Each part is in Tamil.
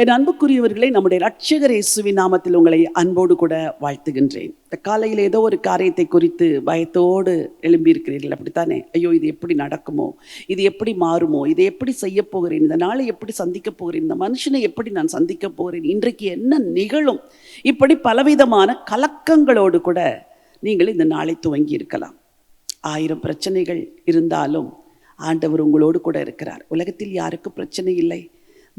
என் அன்புக்குரியவர்களை நம்முடைய ரட்சகர் இயேசுவின் நாமத்தில் உங்களை அன்போடு கூட வாழ்த்துகின்றேன். இந்த காலையில் ஏதோ ஒரு காரியத்தை குறித்து பயத்தோடு எழும்பியிருக்கிறீர்கள். அப்படித்தானே? ஐயோ இது எப்படி நடக்குமோ? இது எப்படி மாறுமோ? இதை எப்படி செய்ய போகிறேன்? இந்த நாளை எப்படி சந்திக்க போகிறேன்? இந்த மனுஷனை எப்படி நான் சந்திக்க போகிறேன்? இன்றைக்கு என்ன நிகழும்? இப்படி பலவிதமான கலக்கங்களோடு கூட நீங்கள் இந்த நாளை துவங்கி இருக்கலாம். ஆயிரம் பிரச்சனைகள் இருந்தாலும் ஆண்டவர் உங்களோடு கூட இருக்கிறார். உலகத்தில் யாருக்கும் பிரச்சனை இல்லை.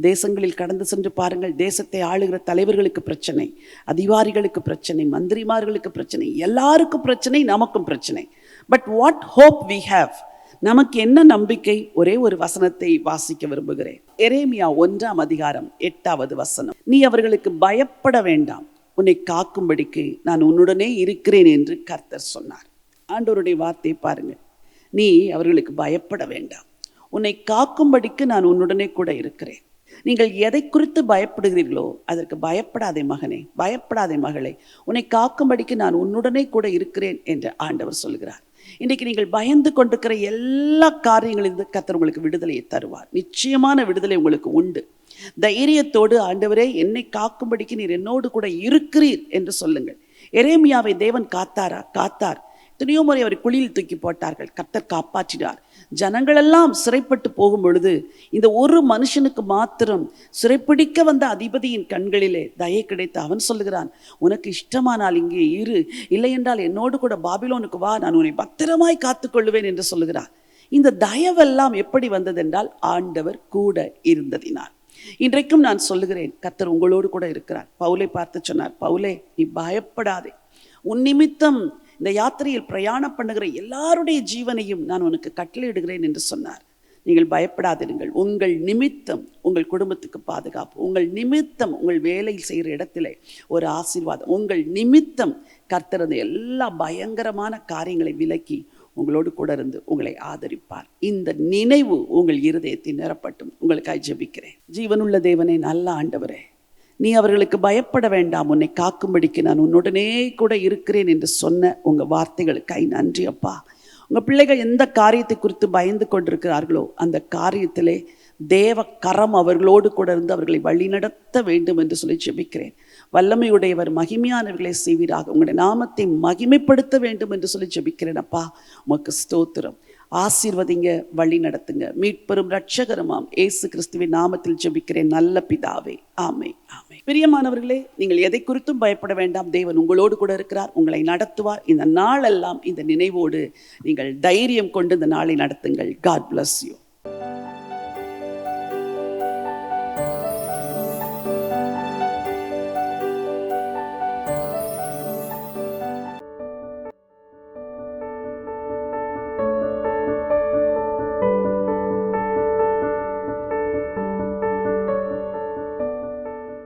தேசங்களில் கடந்து சென்று பாருங்கள் தேசத்தை ஆளுகிற தலைவர்களுக்கு பிரச்சனை அதிகாரிகளுக்கு பிரச்சனை மந்திரிமார்களுக்கு பிரச்சனை எல்லாருக்கும் பிரச்சனை நமக்கும் பிரச்சனை. But what hope we have நமக்கு என்ன நம்பிக்கை? ஒரே ஒரு வசனத்தை வாசிக்க விரும்புகிறேன். எரேமியா ஒன்றாம் அதிகாரம் எட்டாவது வசனம். நீ அவர்களுக்கு பயப்பட வேண்டாம். உன்னை காக்கும்படிக்கு நான் உன்னுடனே இருக்கிறேன் என்று கர்த்தர் சொன்னார். ஆண்டவருடைய வார்த்தையை பாருங்கள். நீ அவர்களுக்கு பயப்பட வேண்டாம். உன்னை காக்கும்படிக்கு நான் உன்னுடனே கூட இருக்கிறேன். நீங்கள் எதை குறித்து பயப்படுகிறீர்களோ அதற்கு பயப்படாதே மகனே பயப்படாதே மகளே. உன்னை காக்கும்படிக்கு நான் உன்னுடனே கூட இருக்கிறேன் என்று ஆண்டவர் சொல்கிறார் இன்றைக்கு நீங்கள் பயந்து கொண்டிருக்கிற எல்லா காரியங்களிலிருந்து கத்தர் உங்களுக்கு விடுதலையை தருவார். நிச்சயமான விடுதலை உங்களுக்கு உண்டு. தைரியத்தோடு ஆண்டவரே என்னை காக்கும்படிக்கு நீர் என்னோடு கூட இருக்கிறீர் என்று சொல்லுங்கள். எரேமியாவை தேவன் காத்தாரா? காத்தார். எத்தனையோ முறை அவரை குழியில் தூக்கி போட்டார்கள். கர்த்தர் காப்பாற்றினார். ஜனங்களெல்லாம் சிறைப்பட்டு போகும் பொழுது இந்த ஒரு மனுஷனுக்கு மாத்திரம் சிறைப்பிடிக்க வந்த அதிபதியின் கண்களிலே தயை கிடைத்து அவன் சொல்லுகிறான் உனக்கு இஷ்டமானால் இங்கே இரு. இல்லை என்றால் என்னோடு கூட பாபிலோனுக்கு வா. நான் உன்னை பத்திரமாய் காத்துக்கொள்ளுவேன் என்று சொல்லுகிறார். இந்த தயவெல்லாம் எப்படி வந்ததென்றால் ஆண்டவர் கூட இருந்ததினார் இன்றைக்கும் நான் சொல்லுகிறேன் கத்தர் உங்களோடு கூட இருக்கிறார். பவுலை பார்த்து சொன்னார் பவுலே நீ பயப்படாதே. உன் நிமித்தம் இந்த யாத்திரையில் பிரயாணம் பண்ணுகிற எல்லாருடைய ஜீவனையும் நான் உனக்கு கட்டளையிடுகிறேன் என்று சொன்னார். நீங்கள் பயப்படாதிருங்கள். உங்கள் நிமித்தம் உங்கள் குடும்பத்துக்கு பாதுகாப்பு. உங்கள் நிமித்தம் உங்கள் வேலை செய்கிற இடத்துல ஒரு ஆசீர்வாதம். உங்கள் நிமித்தம் கர்த்தரது எல்லா பயங்கரமான காரியங்களை விலக்கி உங்களோடு கூட இருந்து உங்களை ஆதரிப்பார். இந்த நினைவு உங்கள் இருதயத்தை நிரப்பட்டும். உங்களுக்காக ஜெபிக்கிறேன். ஜீவனுள்ள தேவனே நல்ல ஆண்டவரே நீ அவர்களுக்கு பயப்பட வேண்டாம். உன்னை காக்கும்படிக்கு நான் உன்னுடனே கூட இருக்கிறேன் என்று சொன்ன உங்கள் வார்த்தைகளுக்காய் நன்றி அப்பா. உங்கள் பிள்ளைகள் எந்த காரியத்தை குறித்து பயந்து கொண்டிருக்கிறார்களோ அந்த காரியத்திலே தேவ கரம் அவர்களோடு கூட இருந்து அவர்களை வழிநடத்த வேண்டும் என்று சொல்லி ஜெபிக்கிறேன். வல்லமையுடையவர் மகிமையானவர்களை செய்வீராக. உங்களுடைய நாமத்தை மகிமைப்படுத்த வேண்டும் என்று சொல்லி ஜெபிக்கிறேன் அப்பா. உமக்கு ஸ்தோத்திரம். ஆசீர்வதிங்க வழி நடத்துங்க. மீட்பெரும் ரட்சகருமாம் ஏசு கிறிஸ்துவின் நாமத்தில் ஜெபிக்கிறேன். நல்ல பிதாவே. ஆமை ஆமை பிரியமானவர்களே நீங்கள் எதை குறித்தும் பயப்பட வேண்டாம். தேவன் உங்களோடு கூட இருக்கிறார். உங்களை நடத்துவார். இந்த நாளெல்லாம் இந்த நினைவோடு நீங்கள் தைரியம் கொண்டு இந்த நாளை நடத்துங்கள். God bless you